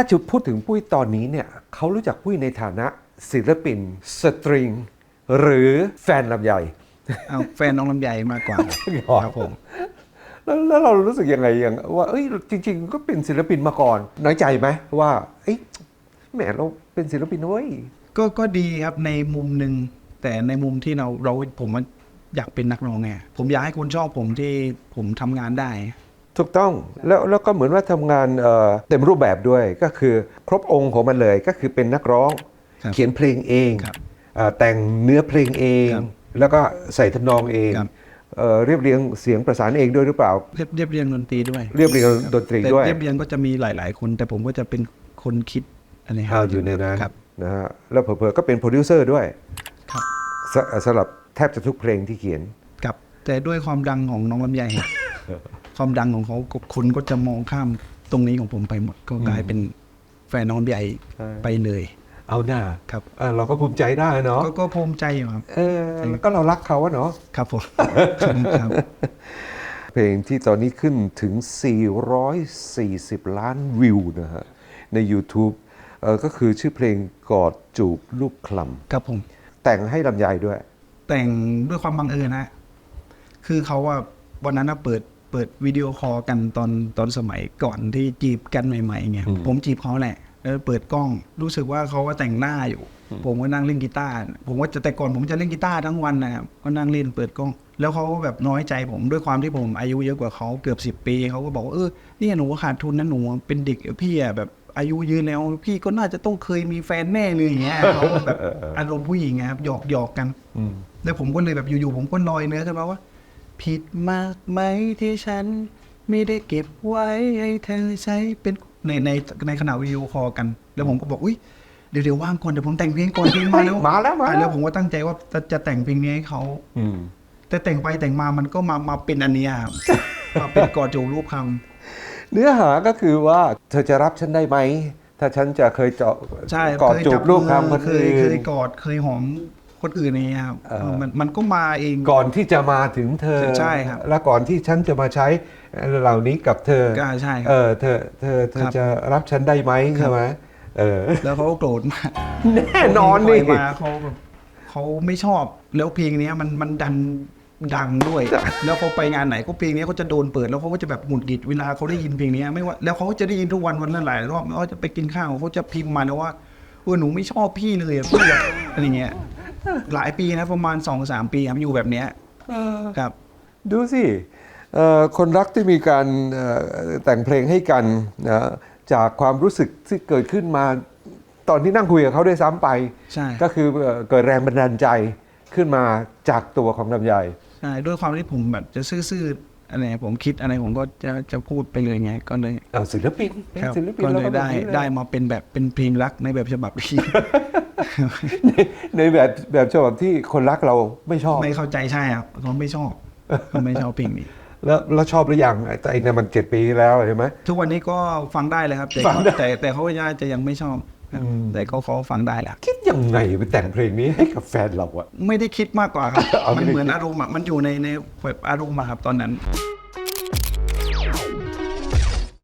ถ้าจะพูดถึงปุ้ยตอนนี้เนี่ยเขารู้จักปุ้ยในฐานะศิลปินสตริง หรือแฟนลำไยเอาแฟนน้องลำไยมากกว่าครับผมแล้วแล้วเรารู้สึกยังไงอย่างว่าเอ้ยจริง ๆ ก็เป็นศิลปินมาก่อน น้อยใจไหมว่าเอ้ยแหมเราเป็นศิลปินนะเว้ยก็ก็ดีครับในมุมหนึ่งแต่ในมุมที่เราเราผมว่าอยากเป็นนักร้องไงผมอยากให้คนชอบผมที่ผมทำงานได้ ถูกต้องแล้วแล้วก็เหมือนว่าทำงานเอ่อเต็มรูปแบบด้วยก็คือครบองค์ของมันเลยก็คือเป็นนักร้องครับเขียนเพลงเองครับเอ่อแต่งเนื้อเพลงเองครับแล้วก็ใส่ทำนองเองครับเอ่อเรียบเรียงเสียงประสานเองด้วยหรือเปล่า เรียบเรียบเรียงดนตรีด้วย เรียบเรียงดนตรีแต่ด้วยเรียบเรียงก็จะมีหลาย ๆ คน แต่ผมก็จะเป็นคนคิดอะไรครัเอาอยู่ในนั้นครับนะฮะแล้วเผลอๆก็เป็นโปรดิวเซอร์ด้วยครับสสำหรับแทบจะทุกเพลงที่เขียนครับแต่ด้วยความดังของน้องลำไย ความดังของเขาคนก็จะมองข้ามตรงนี้ของผมไปหมดก็กลายเป็นแฟนน้องลำไยใช่ไปเลย เอาหน้าครับเออเราก็ภูมิใจได้เนาะก็ก็ภูมิใจอยู่ครับเออแล้วก็เรารักเขาอะเนาะครับผมครับเพลงที่ตอนนี้ขึ้นถึง 440 ล้านวิวนะฮะ ใน YouTube เออก็คือชื่อเพลงกอดจูบลูกคลครับผมำแต่งให้ลำไยด้วย แต่งด้วยความบังเอิญนะ คือเขาว่าวันนั้นนะเปิด เปิดวิดีโอคอลกันตอนตอนสมัยก่อนที่จีบกันใหม่ๆไงอืมผมจีบเขาแหละแล้วเปิดกล้องรู้สึกว่าเขาว่าแต่งหน้าอยู่ ผมก็นั่งเล่นกีตาร์ผมว่าจะแต่ก่อนผมจะเล่นกีตาร์ทั้งวันนะครับก็นั่งเล่นเปิดกล้อง แล้วเขาก็แบบน้อยใจผมด้วยความที่ผมอายุเยอะกว่าเขาเกือบสิบปีเขาก็บอกว่าเออเนี่ยหนูขาดทุนนะหนูเป็นเด็กพี่อะแบบอายุยืนแล้วพี่ก็น่าจะต้องเคยมีแฟนแน่เลยอย่างเงี้ยเขาแบบอารมณ์ผู้หญิงอะครับหยอกหยอกๆกันแล้วผมก็เลยแบบอยู่ๆผมก็ลอยเนื้อขึ้นมาว่า ผิดมากไหมที่ฉันไม่ได้เก็บไว้ให้เธอใช้เป็นในในในขณะวิดีโอคอลกัน แล้วผมก็บอกอุ้ยเดี๋ยวเดี๋ยวว่างก่อนเดี๋ยวผมแต่งเพลงก่อนเพลงมาแล้วมาแล้วมาแล้วอะแล้วผมก็ตั้งใจว่าจะจะแต่งเพลงนี้ให้เขาอืมแต่แต่งไปแต่งมามันก็มามาเป็นอันเนี้ยครับมาเป็นกอดจูบรูปคเนื้อหาก็คือว่าเธอจะรับฉันได้ไหมถ้าฉันจะเคยเจาะำใช่กอดเคยจูจับลูกคำคนเคยอื่เคนยกอดเคยหอม คนอื่นอย่างเงี้ยครับเออเออ มันมันก็มาเอง ก่อนที่จะมาถึงเธอใช่ครับ และก่อนที่ฉันจะมาใช้เหล่านี้กับเธอ ก็ใช่คเอรับ อเธอเธอเธอครับ จะรับฉันได้ไหมครับใช่ไหมเออ แล้วเขาก็โกรธมากแน่นอนนี่เพลงปล่ยมาเขาแบบเขาไม่ชอบแล้วเพลงเนี้ยมันมันดันดังด้วย แล้วเขาไปงานไหนก็เพลงเนี้ยเขาจะโดนเปิดแล้วเขาก็จะแบบหงุดหงิดเวลาเขาได้ยินเพลงเนี้ยไม่ว่าแล้วเขาก็จะได้ยินทุกวันวันละหลายรอบไม่ว่าจะไปกินข้าวเขาจะพิมพ์มานะว่าเออหนูไม่ชอบพี่เลยอะพี่แบบอะไรเงี้ย หลายปีนะประมาณสองสามปีครับอยู่แบบเนี้ยครับ ดูสิเอ่อคนรักที่มีการเอ่อแต่งเพลงให้กันนะจากความรู้สึกที่เกิดขึ้นมาตอนที่นั่งคุยกับเขาด้วยซ้ำไปใช่ก็คือเอ่อเกิดแรงบันดาลใจขึ้นมาจากตัวของลำไยใช่ด้วยความที่ผมแบบจะซื่อๆอะไรผมคิดอะไรผมก็จะจะพูดไปเลยไงก็เลยเอาศิลปินเป็นครับศิลปินก็เลแวยได้แบบนี้เลยได้มาเป็นแบบเป็นเพลงรักในแบบฉบับที่ ในในแบบแบบฉบับที่คนรักเราไม่ชอบ ไม่เข้าใจใช่ครับเขาไม่ชอบเขาไม่ชอบเพลงนี้แล้วแล้วชอบหรือยังไอ้แต่ไอ้นั่นมันเจ็ดปีที่แล้วใช่ไหมทุกวันนี้ก็ฟังได้เลยครับแต่ฟังได้แต่แต่เขาจะจะยังไม่ชอบครับอืมแต่เขาเขาฟังได้แหละคิดยังไงไปแต่งเพลงนี้ให้กับแฟนเราอะไม่ได้คิดมากกว่าครับเอาไม่มันได้เหมือนคิดอารมณ์อะมันอยู่ในในแบบอารมณ์อะครับตอนนั้นเ